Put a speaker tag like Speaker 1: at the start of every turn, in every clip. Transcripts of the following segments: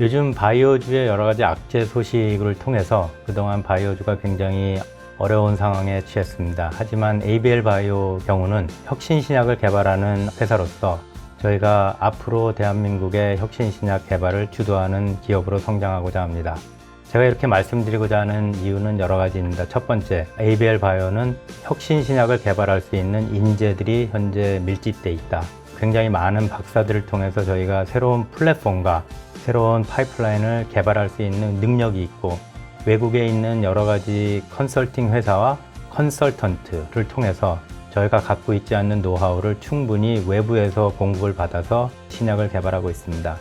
Speaker 1: 요즘 바이오주의 여러 가지 악재 소식을 통해서 그동안 바이오주가 굉장히 어려운 상황에 처했습니다. 하지만 ABL 바이오 경우는 혁신 신약을 개발하는 회사로서 저희가 앞으로 대한민국의 혁신 신약 개발을 주도하는 기업으로 성장하고자 합니다. 제가 이렇게 말씀드리고자 하는 이유는 여러 가지입니다. 첫 번째, ABL 바이오는 혁신 신약을 개발할 수 있는 인재들이 현재 밀집돼 있다. 굉장히 많은 박사들을 통해서 저희가 새로운 플랫폼과 새로운 파이프라인을 개발할 수 있는 능력이 있고 외국에 있는 여러 가지 컨설팅 회사와 컨설턴트를 통해서 저희가 갖고 있지 않는 노하우를 충분히 외부에서 공급을 받아서 신약을 개발하고 있습니다.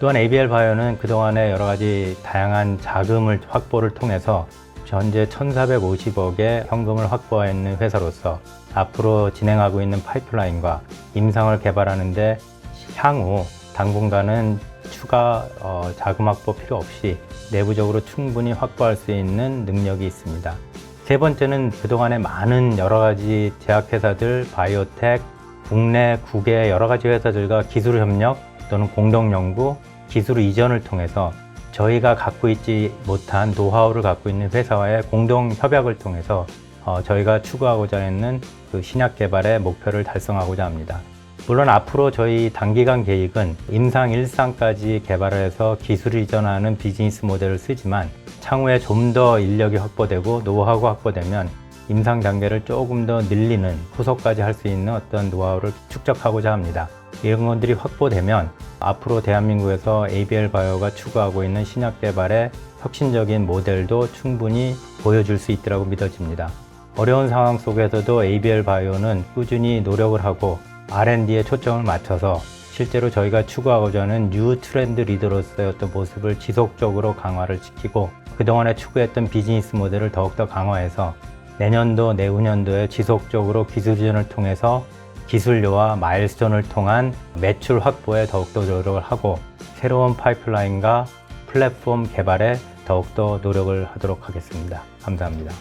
Speaker 1: 또한 ABL 바이오는 그동안에 여러 가지 다양한 자금을 확보를 통해서 현재 1,450억의 현금을 확보하는 회사로서 앞으로 진행하고 있는 파이프라인과 임상을 개발하는데 향후 당분간은 추가 어, 자금 확보 필요 없이 내부적으로 충분히 확보할 수 있는 능력이 있습니다. 세 번째는 그동안에 많은 여러 가지 제약회사들, 바이오텍, 국내, 국외 여러 가지 회사들과 기술 협력 또는 공동 연구, 기술 이전을 통해서 저희가 갖고 있지 못한 노하우를 갖고 있는 회사와의 공동 협약을 통해서 어, 저희가 추구하고자 했는 그 신약 개발의 목표를 달성하고자 합니다. 물론 앞으로 저희 단기간 계획은 임상 1상까지 개발을 해서 기술 이전하는 비즈니스 모델을 쓰지만 향후에 좀 더 인력이 확보되고 노하우가 확보되면 임상 단계를 조금 더 늘리는 후속까지 할 수 있는 어떤 노하우를 축적하고자 합니다. 이런 것들이 확보되면 앞으로 대한민국에서 ABL 바이오가 추구하고 있는 신약 개발의 혁신적인 모델도 충분히 보여줄 수 있다고 믿어집니다. 어려운 상황 속에서도 ABL 바이오는 꾸준히 노력을 하고 R&D에 초점을 맞춰서 실제로 저희가 추구하고자 하는 뉴 트렌드 리더로서의 어떤 모습을 지속적으로 강화를 시키고 그동안에 추구했던 비즈니스 모델을 더욱더 강화해서 내년도, 내후년도에 지속적으로 기술 지원을 통해서 기술료와 마일스톤을 통한 매출 확보에 더욱더 노력을 하고 새로운 파이프라인과 플랫폼 개발에 더욱더 노력을 하도록 하겠습니다. 감사합니다.